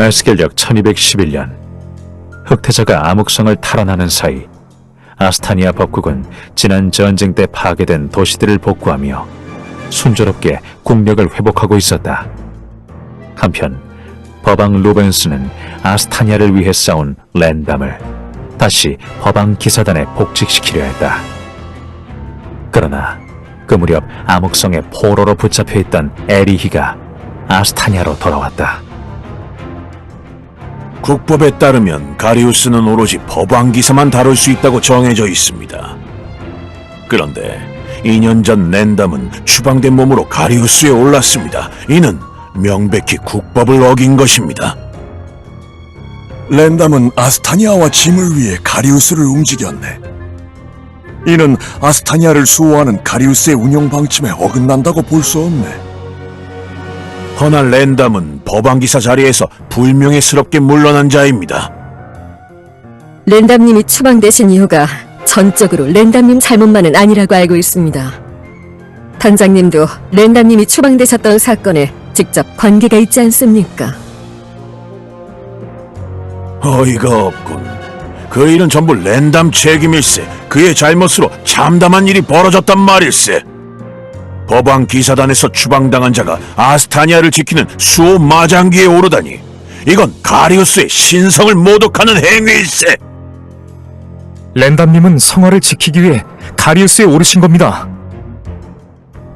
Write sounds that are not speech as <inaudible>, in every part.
에스겔력 1211년 흑태자가 암흑성을 탈환하는 사이 아스타니아 법국은 지난 전쟁 때 파괴된 도시들을 복구하며 순조롭게 국력을 회복하고 있었다. 한편 법왕 루벤스는 아스타니아를 위해 싸운 랜담을 다시 법왕 기사단에 복직시키려 했다. 그러나 그 무렵 암흑성의 포로로 붙잡혀 있던 에리히가 아스타니아로 돌아왔다. 국법에 따르면 가리우스는 오로지 법왕기사만 다룰 수 있다고 정해져 있습니다. 그런데 2년 전 랜담은 추방된 몸으로 가리우스에 올랐습니다. 이는 명백히 국법을 어긴 것입니다. 랜담은 아스타니아와 짐을 위해 가리우스를 움직였네. 이는 아스타니아를 수호하는 가리우스의 운영 방침에 어긋난다고 볼 수 없네. 허나 랜담은 법왕기사 자리에서 불명예스럽게 물러난 자입니다. 랜담님이 추방되신 이유가 전적으로 랜담님 잘못만은 아니라고 알고 있습니다. 단장님도 랜담님이 추방되셨던 사건에 직접 관계가 있지 않습니까? 어이가 없군. 그 일은 전부 랜담 책임일세. 그의 잘못으로 참담한 일이 벌어졌단 말일세. 법왕 기사단에서 추방당한 자가 아스타니아를 지키는 수호 마장기에 오르다니. 이건 가리우스의 신성을 모독하는 행위일세. 랜담님은 성화를 지키기 위해 가리우스에 오르신 겁니다.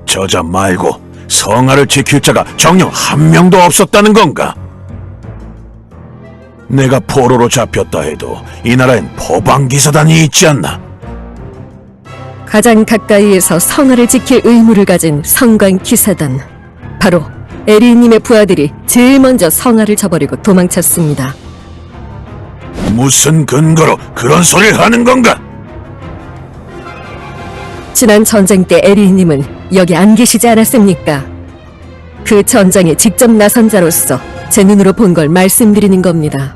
저자 말고 성하를 지킬 자가 정녕 한 명도 없었다는 건가? 내가 포로로 잡혔다 해도 이 나라엔 법왕 기사단이 있지 않나? 가장 가까이에서 성화를 지킬 의무를 가진 성관 기사단. 바로 에리님의 부하들이 제일 먼저 성화를 저버리고 도망쳤습니다. 무슨 근거로 그런 소리를 하는 건가? 지난 전쟁 때 에리님은 여기 안 계시지 않았습니까? 그 전장에 직접 나선 자로서 제 눈으로 본 걸 말씀드리는 겁니다.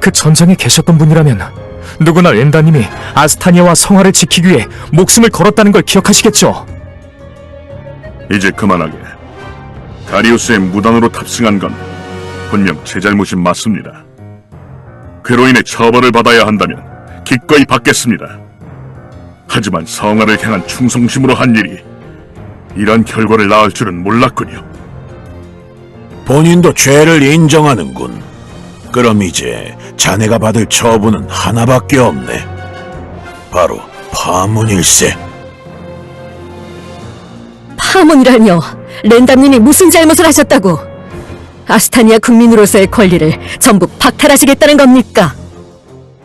그 전장에 계셨던 분이라면 누구나 랜다님이 아스타니아와 성화를 지키기 위해 목숨을 걸었다는 걸 기억하시겠죠? 이제 그만하게. 가리우스의 무단으로 탑승한 건 분명 제 잘못이 맞습니다. 그로 인해 처벌을 받아야 한다면 기꺼이 받겠습니다. 하지만 성화를 향한 충성심으로 한 일이 이런 결과를 낳을 줄은 몰랐군요. 본인도 죄를 인정하는군. 그럼 이제 자네가 받을 처분은 하나밖에 없네. 바로 파문일세. 파문이라뇨. 랜담님이 무슨 잘못을 하셨다고? 아스타니아 국민으로서의 권리를 전부 박탈하시겠다는 겁니까?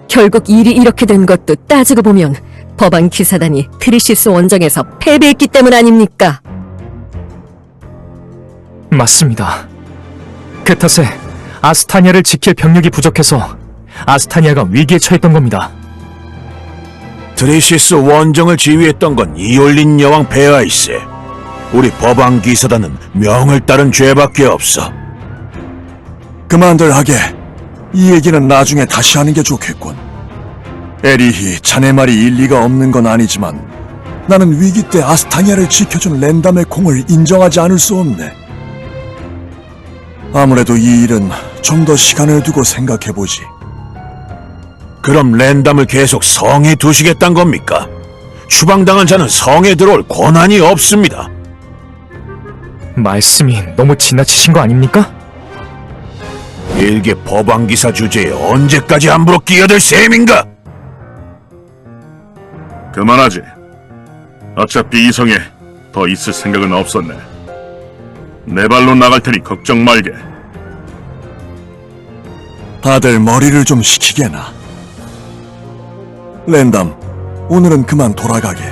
결국 일이 이렇게 된 것도 따지고 보면 법안 기사단이 트리시스 원정에서 패배했기 때문 아닙니까? 맞습니다. 그 탓에 아스타니아를 지킬 병력이 부족해서 아스타니아가 위기에 처했던 겁니다. 드레시스 원정을 지휘했던 건 이올린 여왕 베아이세. 우리 법왕 기사단은 명을 따른 죄밖에 없어. 그만들 하게. 이 얘기는 나중에 다시 하는 게 좋겠군. 에리히 자네 말이 일리가 없는 건 아니지만 나는 위기 때 아스타니아를 지켜준 랜담의 공을 인정하지 않을 수 없네. 아무래도 이 일은 좀 더 시간을 두고 생각해보지. 그럼 랜담을 계속 성에 두시겠단 겁니까? 추방당한 자는 성에 들어올 권한이 없습니다. 말씀이 너무 지나치신 거 아닙니까? 일개 법왕기사 주제에 언제까지 함부로 끼어들 셈인가? 그만하지. 어차피 이 성에 더 있을 생각은 없었네. 내 발로 나갈 테니 걱정 말게. 다들 머리를 좀 식히게나. 랜담, 오늘은 그만 돌아가게.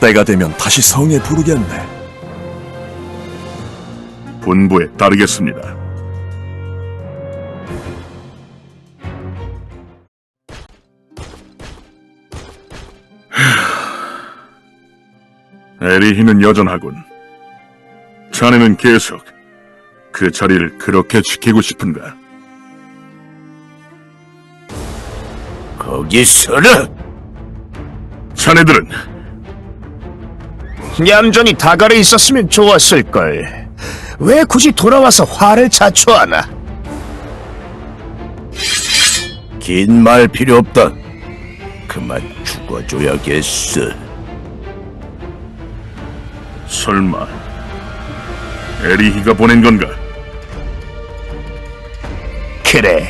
때가 되면 다시 성에 부르겠네. 분부에 따르겠습니다. 에리히는 여전하군. 자네는 계속 그 자리를 그렇게 지키고 싶은가? 거기 서라! 자네들은 얌전히 다가를 있었으면 좋았을걸. 왜 굳이 돌아와서 화를 자초하나? 긴 말 필요 없다. 그만 죽어줘야겠어. 설마 에리히가 보낸 건가? 그래.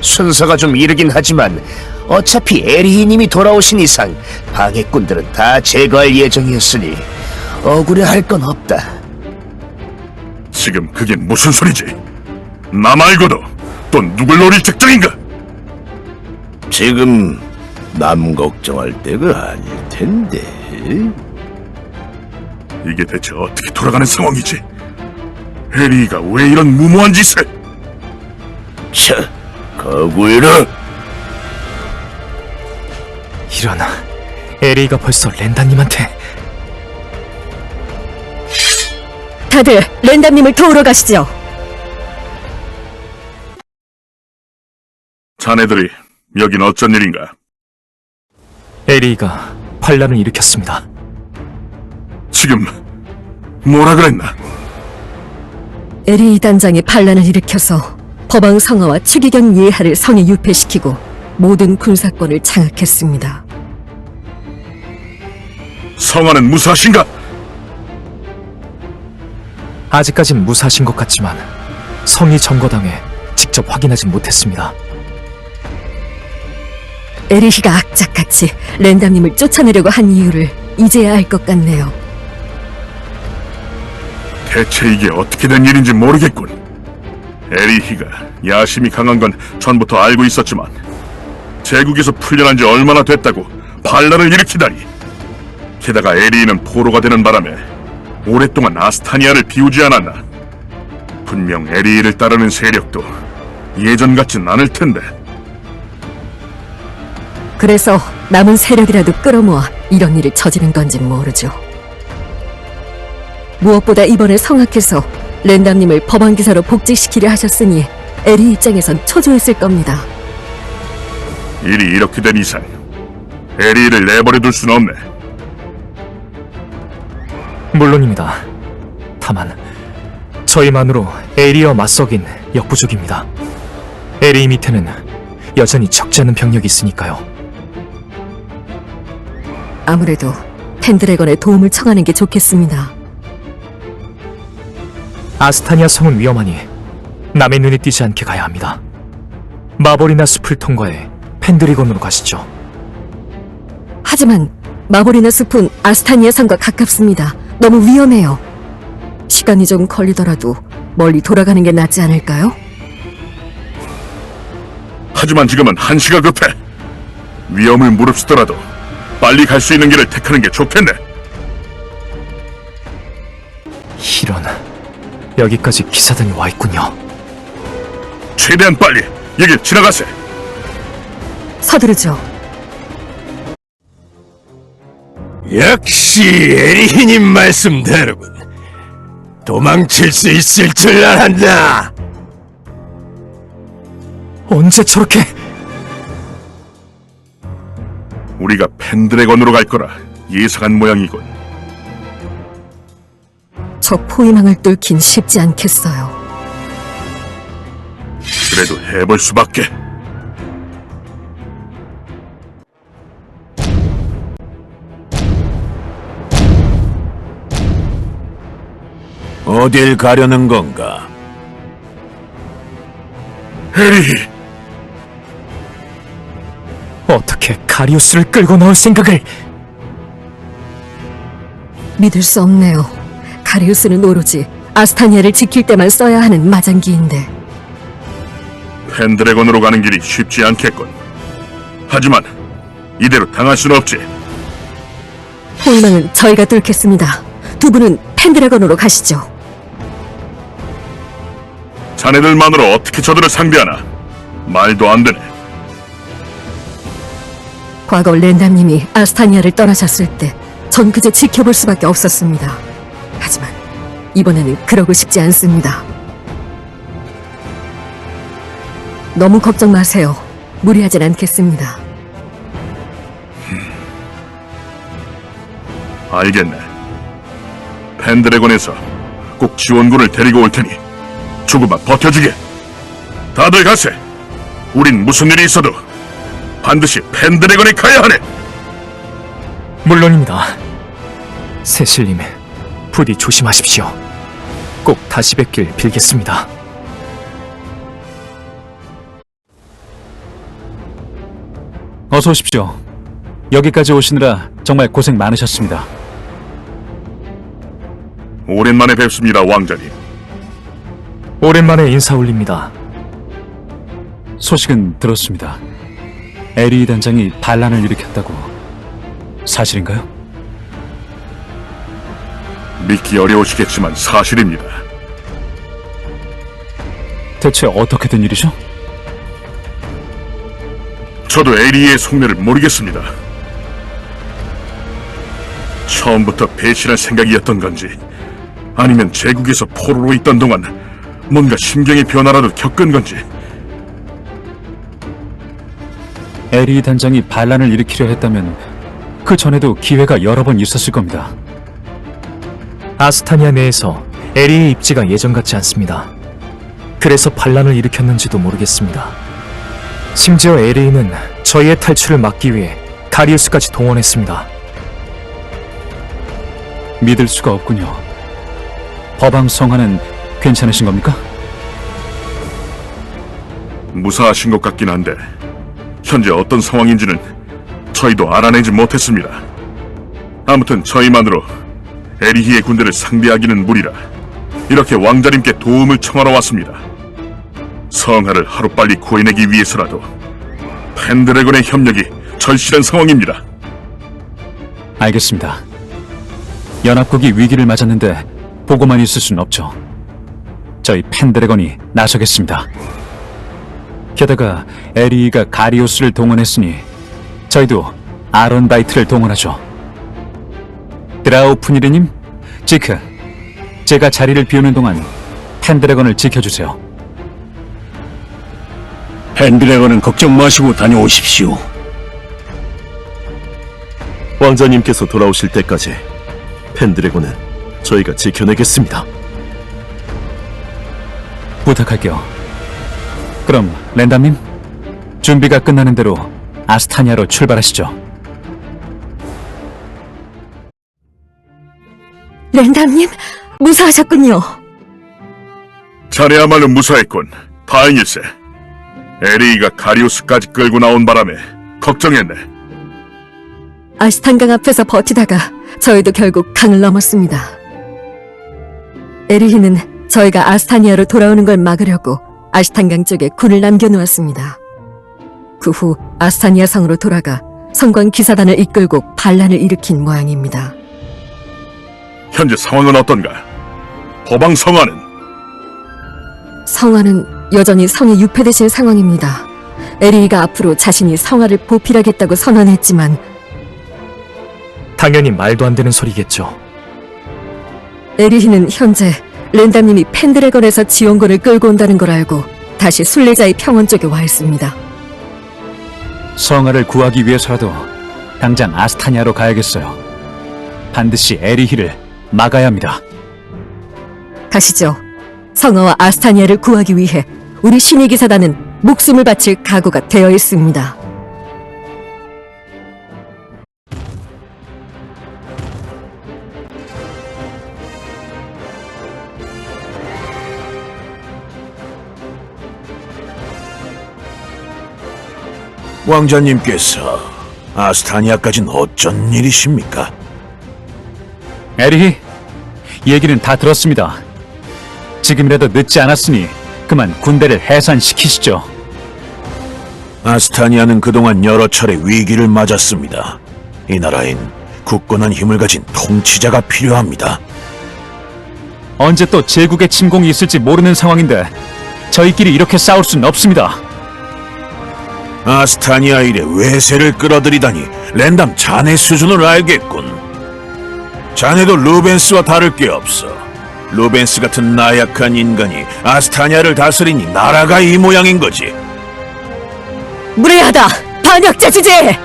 순서가 좀 이르긴 하지만 어차피 에리히님이 돌아오신 이상 방해꾼들은 다 제거할 예정이었으니 억울해할 건 없다. 지금 그게 무슨 소리지? 나 말고도 또 누굴 노릴 작정인가? 지금 남 걱정할 때가 아닐 텐데. 이게 대체 어떻게 돌아가는 상황이지? 에리히가 왜 이런 무모한 짓을? 차, 거구이라. 이런 에리가 벌써 렌다님한테 다들 랜담님을 도우러 가시죠. 자네들이 여긴 어쩐 일인가? 에리가 반란을 일으켰습니다. 지금 뭐라 그랬나? 에리 단장이 반란을 일으켜서 법왕 성화와 추기경 예하를 성에 유폐시키고 모든 군사권을 장악했습니다. 성화는 무사하신가? 아직까진 무사하신 것 같지만 성이 점거당해 직접 확인하진 못했습니다. 에리히가 악착같이 랜담님을 쫓아내려고 한 이유를 이제야 알 것 같네요. 대체 이게 어떻게 된 일인지 모르겠군. 에리히가 야심이 강한 건 전부터 알고 있었지만 제국에서 풀려난 지 얼마나 됐다고 반란을 일으키다니. 게다가 에리히는 포로가 되는 바람에 오랫동안 아스타니아를 비우지 않았나. 분명 에리히를 따르는 세력도 예전 같진 않을 텐데. 그래서 남은 세력이라도 끌어모아 이런 일을 저지른 건지 모르죠. 무엇보다 이번에 성악해서 랜담님을 법왕기사로 복직시키려 하셨으니 에리 입장에선 초조했을 겁니다. 일이 이렇게 된 이상 에리히를 내버려 둘 수는 없네. 물론입니다. 다만 저희만으로 에리와 맞서긴 역부족입니다. 에리 밑에는 여전히 적지 않은 병력이 있으니까요. 아무래도 펜드래건의 도움을 청하는 게 좋겠습니다. 아스타니아 성은 위험하니 남의 눈에 띄지 않게 가야 합니다. 마볼이나 숲을 통과해 펜드리건으로 가시죠. 하지만 마보리나 숲은 아스타니아 산과 가깝습니다. 너무 위험해요. 시간이 좀 걸리더라도 멀리 돌아가는 게 낫지 않을까요? 하지만 지금은 한시가 급해. 위험을 무릅쓰더라도 빨리 갈 수 있는 길을 택하는 게 좋겠네. 이런 여기까지 기사단이 와 있군요. 최대한 빨리 여길 지나가세. 서두르죠. 역시 에리히님 말씀대로군. 도망칠 수 있을 줄 알았나? 언제 저렇게 우리가 펜드래건으로 갈 거라 예상한 모양이군. 저 포위망을 뚫긴 쉽지 않겠어요. 그래도 해볼 수밖에. 어딜 가려는 건가? 에리, 어떻게 가리우스를 끌고 나올 생각을 믿을 수 없네요. 가리우스는 오로지 아스타니아를 지킬 때만 써야 하는 마장기인데 펜드래건으로 가는 길이 쉽지 않겠군. 하지만 이대로 당할 수는 없지. 포위망은 저희가 뚫겠습니다. 두 분은 펜드래건으로 가시죠. 자네들만으로 어떻게 저들을 상대하나? 말도 안 되네. 과거 랜담님이 아스타니아를 떠나셨을 때 전 그저 지켜볼 수밖에 없었습니다. 하지만 이번에는 그러고 싶지 않습니다. 너무 걱정 마세요. 무리하진 않겠습니다. 알겠네. 펜드래곤에서 꼭 지원군을 데리고 올 테니 조금만 버텨주게. 다들 가세. 우린 무슨 일이 있어도 반드시 펜드래건에 가야 하네. 물론입니다. 세실님, 부디 조심하십시오. 꼭 다시 뵙길 빌겠습니다. 어서 오십시오. 여기까지 오시느라 정말 고생 많으셨습니다. 오랜만에 뵙습니다, 왕자님. 오랜만에 인사 올립니다. 소식은 들었습니다. 에리 단장이 반란을 일으켰다고 사실인가요? 믿기 어려우시겠지만 사실입니다. 대체 어떻게 된 일이죠? 저도 에리의 속내를 모르겠습니다. 처음부터 배신할 생각이었던 건지, 아니면 제국에서 포로로 있던 동안 뭔가 심경의 변화라도 겪은 건지, 에리 단장이 반란을 일으키려 했다면 그 전에도 기회가 여러 번 있었을 겁니다. 아스타니아 내에서 에리의 입지가 예전 같지 않습니다. 그래서 반란을 일으켰는지도 모르겠습니다. 심지어 에리는 저희의 탈출을 막기 위해 가리우스까지 동원했습니다. 믿을 수가 없군요. 법왕 성화는 괜찮으신 겁니까? 무사하신 것 같긴 한데, 현재 어떤 상황인지는 저희도 알아내지 못했습니다. 아무튼 저희만으로 에리히의 군대를 상대하기는 무리라 이렇게 왕자님께 도움을 청하러 왔습니다. 성하를 하루빨리 구해내기 위해서라도 펜드래곤의 협력이 절실한 상황입니다. 알겠습니다. 연합국이 위기를 맞았는데 보고만 있을 순 없죠. 저희 펜드래건이 나서겠습니다. 게다가 에리가 가리오스를 동원했으니 저희도 아론 바이트를 동원하죠. 드라우프니르님, 지크, 제가 자리를 비우는 동안 펜드래건을 지켜주세요. 펜드래건은 걱정 마시고 다녀오십시오. 왕자님께서 돌아오실 때까지 펜드래곤은 저희가 지켜내겠습니다. 부탁할게요. 그럼 랜담님, 준비가 끝나는 대로 아스타니아로 출발하시죠. 랜담님, 무사하셨군요. 자네야말로 무사했군. 다행일세. 에리가 가리우스까지 끌고 나온 바람에 걱정했네. 아스탄강 앞에서 버티다가 저희도 결국 강을 넘었습니다. 에리히는 저희가 아스타니아로 돌아오는 걸 막으려고 아스탄강 쪽에 군을 남겨놓았습니다. 그 후 아스타니아 성으로 돌아가 성광 기사단을 이끌고 반란을 일으킨 모양입니다. 현재 상황은 어떤가? 법왕 성화는 성화는 여전히 성에 유폐되신 상황입니다. 에리히가 앞으로 자신이 성화를 보필하겠다고 선언했지만 당연히 말도 안 되는 소리겠죠. 에리히는 현재 랜담님이 펜드래건에서 지원군을 끌고 온다는 걸 알고 다시 순례자의 평원 쪽에 와 있습니다. 성화를 구하기 위해서라도 당장 아스타니아로 가야겠어요. 반드시 에리히를 막아야 합니다. 가시죠. 성화와 아스타니아를 구하기 위해 우리 신의 기사단은 목숨을 바칠 각오가 되어 있습니다. 왕자님께서 아스타니아까진 어쩐 일이십니까? 에리히, 얘기는 다 들었습니다. 지금이라도 늦지 않았으니 그만 군대를 해산시키시죠. 아스타니아는 그동안 여러 차례 위기를 맞았습니다. 이 나라엔 굳건한 힘을 가진 통치자가 필요합니다. 언제 또 제국의 침공이 있을지 모르는 상황인데 저희끼리 이렇게 싸울 순 없습니다. 아스타니아 일에 외세를 끌어들이다니 랜담 자네 수준을 알겠군. 자네도 루벤스와 다를 게 없어. 루벤스 같은 나약한 인간이 아스타니아를 다스리니 나라가 이 모양인 거지. 무례하다! 반역자 주제!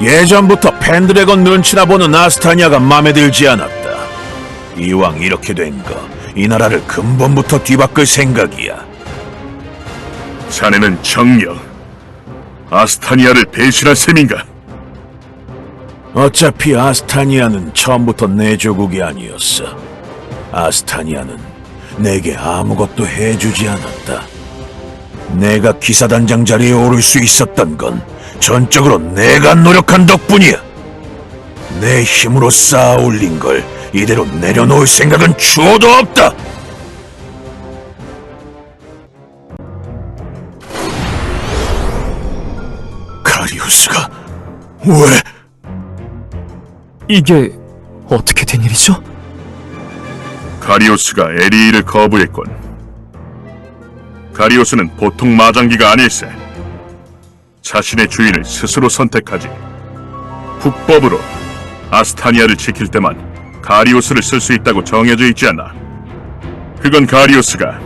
예전부터 펜드래건 눈치나 보는 아스타니아가 마음에 들지 않았다. 이왕 이렇게 된 거, 이 나라를 근본부터 뒤바꿀 생각이야. 자네는 정령 아스타니아를 배신할 셈인가? 어차피 아스타니아는 처음부터 내 조국이 아니었어. 아스타니아는 내게 아무것도 해주지 않았다. 내가 기사단장 자리에 오를 수 있었던 건 전적으로 내가 노력한 덕분이야. 내 힘으로 쌓아 올린 걸 이대로 내려놓을 생각은 추호도 없다. 왜? 이게 어떻게 된 일이죠? 가리오스가 에리히를 거부했군. 가리오스는 보통 마장기가 아닐세. 자신의 주인을 스스로 선택하지. 국법으로 아스타니아를 지킬 때만 가리오스를 쓸 수 있다고 정해져 있지 않나. 그건 가리오스가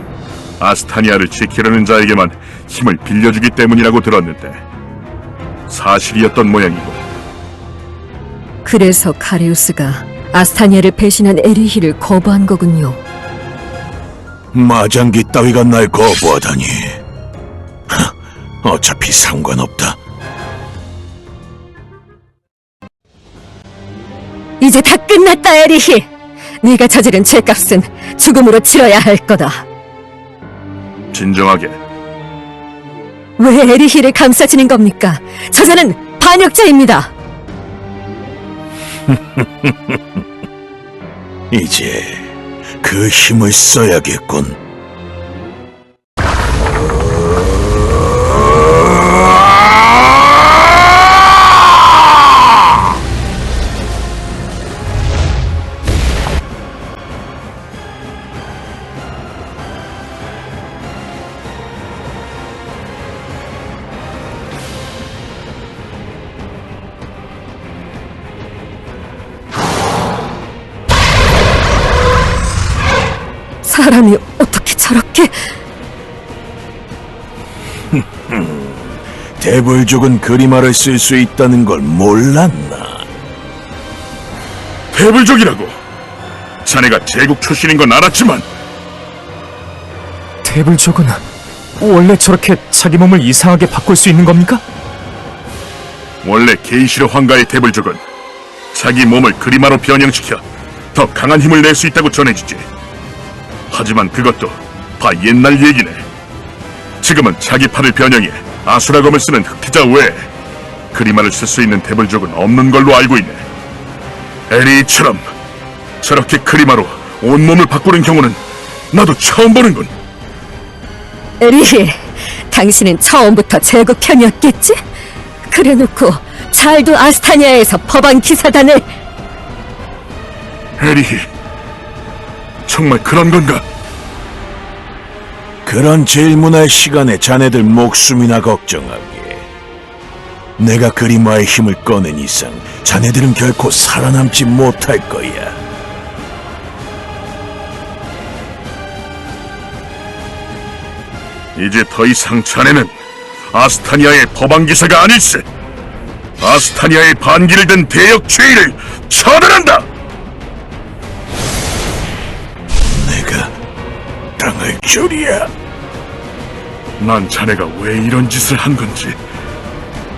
아스타니아를 지키려는 자에게만 힘을 빌려주기 때문이라고 들었는데 사실이었던 모양이고 그래서 카리우스가 아스타니아를 배신한 에리히를 거부한 거군요. 마장기 따위가 날 거부하다니. 하, 어차피 상관없다. 이제 다 끝났다, 에리히. 네가 저지른 죄값은 죽음으로 치러야 할 거다. 진정하게 왜 에리히를 감싸지는 겁니까? 저자는 반역자입니다. <laughs> 이제 그 힘을 써야겠군. 사람이 어떻게 저렇게... <laughs> 대불족은 그리마를 쓸 수 있다는 걸 몰랐나? 대불족이라고. 자네가 제국 출신인 건 알았지만 대불족은 원래 저렇게 자기 몸을 이상하게 바꿀 수 있는 겁니까? 원래 게이시르 황가의 대불족은 자기 몸을 그리마로 변형시켜 더 강한 힘을 낼 수 있다고 전해지지. 하지만 그것도 다 옛날 얘기네. 지금은 자기 팔을 변형해 아수라검을 쓰는 흑태자 외에 그리마를 쓸 수 있는 대불족은 없는 걸로 알고 있네. 에리처럼 저렇게 그리마로 온몸을 바꾸는 경우는 나도 처음 보는군. 에리히, 당신은 처음부터 제국 편이었겠지? 그래놓고 잘도 아스타니아에서 법안 기사단을 에리히, 정말 그런 건가? 그런 질문할 시간에 자네들 목숨이나 걱정하게. 내가 그리마의 힘을 꺼낸 이상 자네들은 결코 살아남지 못할 거야. 이제 더 이상 자네는 아스타니아의 법안기사가 아닐세. 아스타니아의 반기를 든 대역 죄인을 처단한다. 줄이야. 난 자네가 왜 이런 짓을 한 건지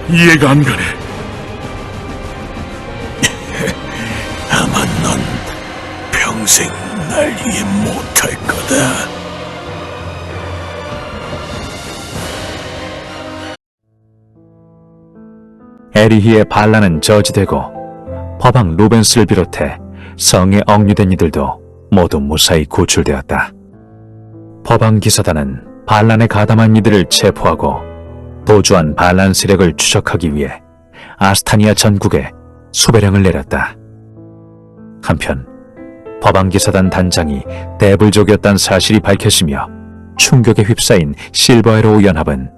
이해가 안 가네. <laughs> 아마 넌 평생 날 이해 못할 거다. 에리히의 반란은 저지되고 법왕 루벤스를 비롯해 성에 억류된 이들도 모두 무사히 구출되었다. 법왕 기사단은 반란에 가담한 이들을 체포하고 도주한 반란 세력을 추적하기 위해 아스타니아 전국에 수배령을 내렸다. 한편 법왕 기사단 단장이 대불족이었다는 사실이 밝혀지며 충격에 휩싸인 실버에로 연합은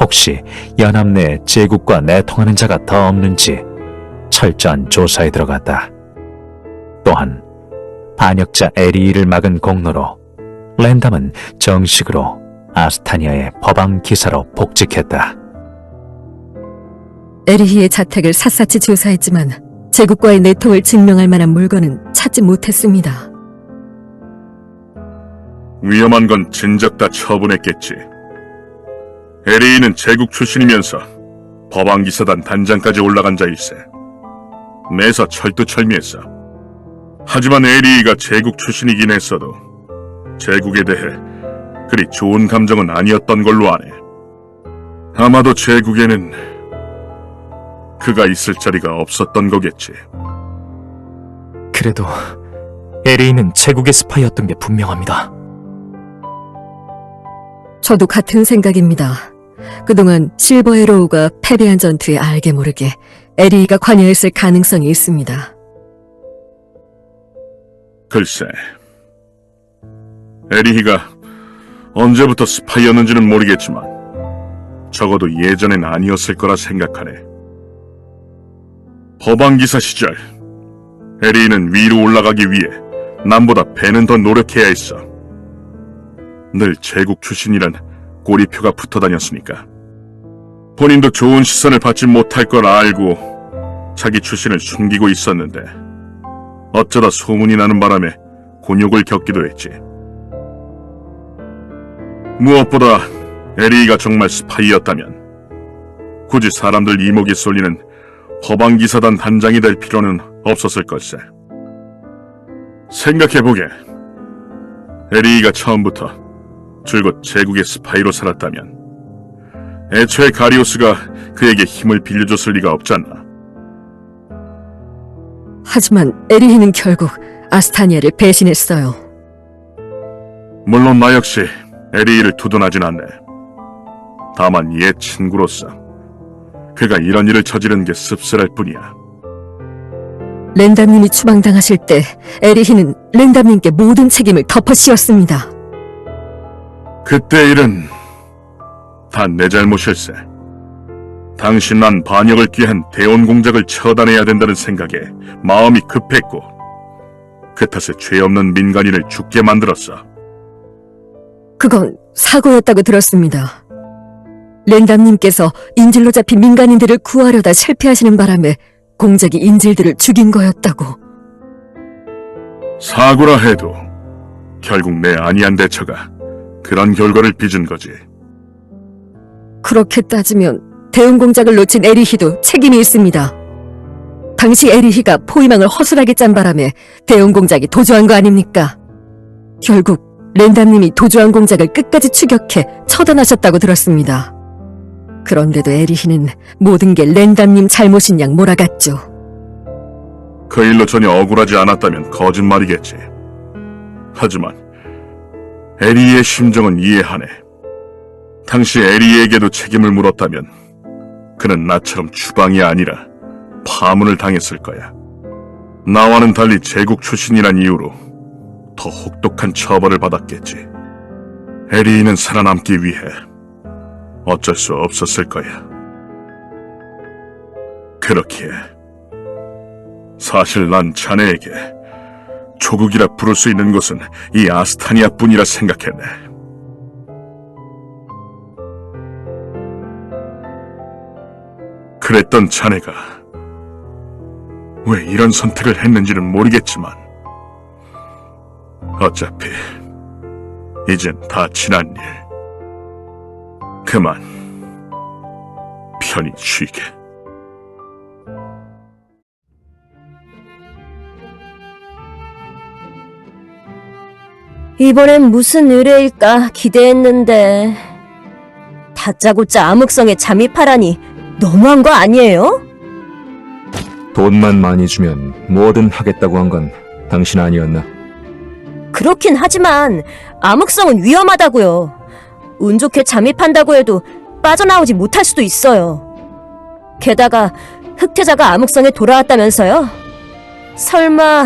혹시 연합 내 제국과 내통하는 자가 더 없는지 철저한 조사에 들어갔다. 또한 반역자 에리이를 막은 공로로 랜담은 정식으로 아스타니아의 법왕 기사로 복직했다. 에리히의 자택을 샅샅이 조사했지만 제국과의 내통을 증명할 만한 물건은 찾지 못했습니다. 위험한 건 진작 다 처분했겠지. 에리이는 제국 출신이면서 법왕기사단 단장까지 올라간 자일세. 매사 철두철미했어. 하지만 에리가 제국 출신이긴 했어도 제국에 대해 그리 좋은 감정은 아니었던 걸로 아네. 아마도 제국에는 그가 있을 자리가 없었던 거겠지. 그래도 에레인은 제국의 스파이였던 게 분명합니다. 저도 같은 생각입니다. 그동안 실버 에로우가 패배한 전투에 알게 모르게 에리히가 관여했을 가능성이 있습니다. 글쎄, 에리히가 언제부터 스파이였는지는 모르겠지만 적어도 예전엔 아니었을 거라 생각하네. 법왕기사 시절 에리히는 위로 올라가기 위해 남보다 배는 더 노력해야 했어. 늘 제국 출신이란 꼬리표가 붙어 다녔으니까. 본인도 좋은 시선을 받지 못할 걸 알고 자기 출신을 숨기고 있었는데 어쩌다 소문이 나는 바람에 곤욕을 겪기도 했지. 무엇보다 에리가 정말 스파이였다면 굳이 사람들 이목이 쏠리는 허방기사단 단장이 될 필요는 없었을 걸세. 생각해보게. 에리가 처음부터 줄곧 제국의 스파이로 살았다면 애초에 가리오스가 그에게 힘을 빌려줬을 리가 없잖아. 하지만 에리히는 결국 아스타니아를 배신했어요. 물론 나 역시 에리를 두둔하진 않네. 다만 옛 친구로서 그가 이런 일을 저지른 게 씁쓸할 뿐이야. 랜담님이 추방당하실 때 에리히는 랜담님께 모든 책임을 덮어씌웠습니다. 그때 일은 다 내 잘못일세. 당신 난 반역을 꾀한 대원 공작을 처단해야 된다는 생각에 마음이 급했고 그 탓에 죄 없는 민간인을 죽게 만들었어. 그건 사고였다고 들었습니다. 랜담님께서 인질로 잡힌 민간인들을 구하려다 실패하시는 바람에 공작이 인질들을 죽인 거였다고. 사고라 해도 결국 내 안이한 대처가 그런 결과를 빚은 거지. 그렇게 따지면 대응 공작을 놓친 에리히도 책임이 있습니다. 당시 에리히가 포위망을 허술하게 짠 바람에 대응 공작이 도주한 거 아닙니까? 결국 랜담님이 도주한 공작을 끝까지 추격해 처단하셨다고 들었습니다. 그런데도 에리히는 모든 게 랜담님 잘못인 양 몰아갔죠. 그 일로 전혀 억울하지 않았다면 거짓말이겠지. 하지만 에리의 심정은 이해하네. 당시 에리에게도 책임을 물었다면 그는 나처럼 추방이 아니라 파문을 당했을 거야. 나와는 달리 제국 출신이란 이유로 더 혹독한 처벌을 받았겠지. 에리는 살아남기 위해 어쩔 수 없었을 거야. 그렇기에 사실 난 자네에게 조국이라 부를 수 있는 곳은 이 아스타니아 뿐이라 생각했네. 그랬던 자네가 왜 이런 선택을 했는지는 모르겠지만 어차피 이젠 다 지난 일. 그만 편히 쉬게. 이번엔 무슨 의뢰일까 기대했는데 다짜고짜 암흑성에 잠입하라니 너무한 거 아니에요? 돈만 많이 주면 뭐든 하겠다고 한 건 당신 아니었나? 그렇긴 하지만 암흑성은 위험하다고요. 운 좋게 잠입한다고 해도 빠져나오지 못할 수도 있어요. 게다가 흑태자가 암흑성에 돌아왔다면서요? 설마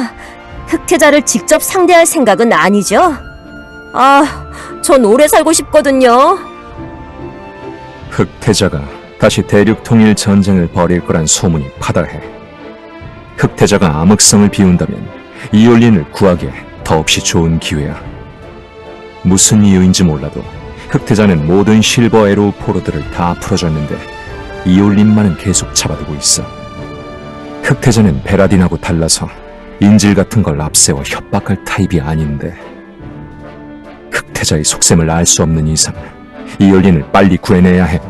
흑태자를 직접 상대할 생각은 아니죠? 아, 전 오래 살고 싶거든요. 흑태자가 다시 대륙 통일 전쟁을 벌일 거란 소문이 파다해. 흑태자가 암흑성을 비운다면 이올린을 구하기에 더없이 좋은 기회야. 무슨 이유인지 몰라도 흑태자는 모든 실버 에로 포로들을 다 풀어줬는데 이올린만은 계속 잡아두고 있어. 흑태자는 베라딘하고 달라서 인질 같은 걸 앞세워 협박할 타입이 아닌데 흑태자의 속셈을 알 수 없는 이상 이올린을 빨리 구해내야 해.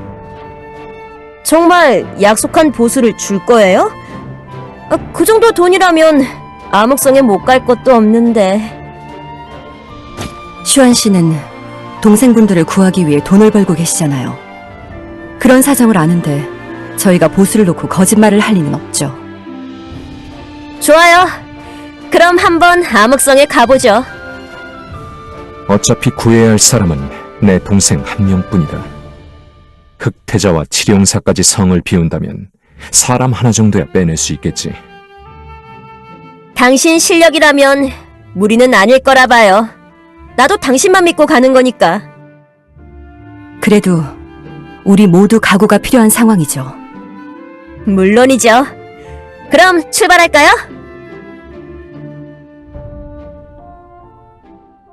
정말 약속한 보수를 줄 거예요? 아, 그 정도 돈이라면 암흑성에 못갈 것도 없는데. 슈안 씨는 동생분들을 구하기 위해 돈을 벌고 계시잖아요. 그런 사정을 아는데 저희가 보수를 놓고 거짓말을 할 리는 없죠. 좋아요. 그럼 한번 암흑성에 가보죠. 어차피 구해야 할 사람은 내 동생 한 명뿐이다. 흑태자와 치룡사까지 성을 비운다면 사람 하나 정도야 빼낼 수 있겠지. 당신 실력이라면 무리는 아닐 거라 봐요. 나도 당신만 믿고 가는 거니까. 그래도 우리 모두 각오가 필요한 상황이죠. 물론이죠. 그럼 출발할까요?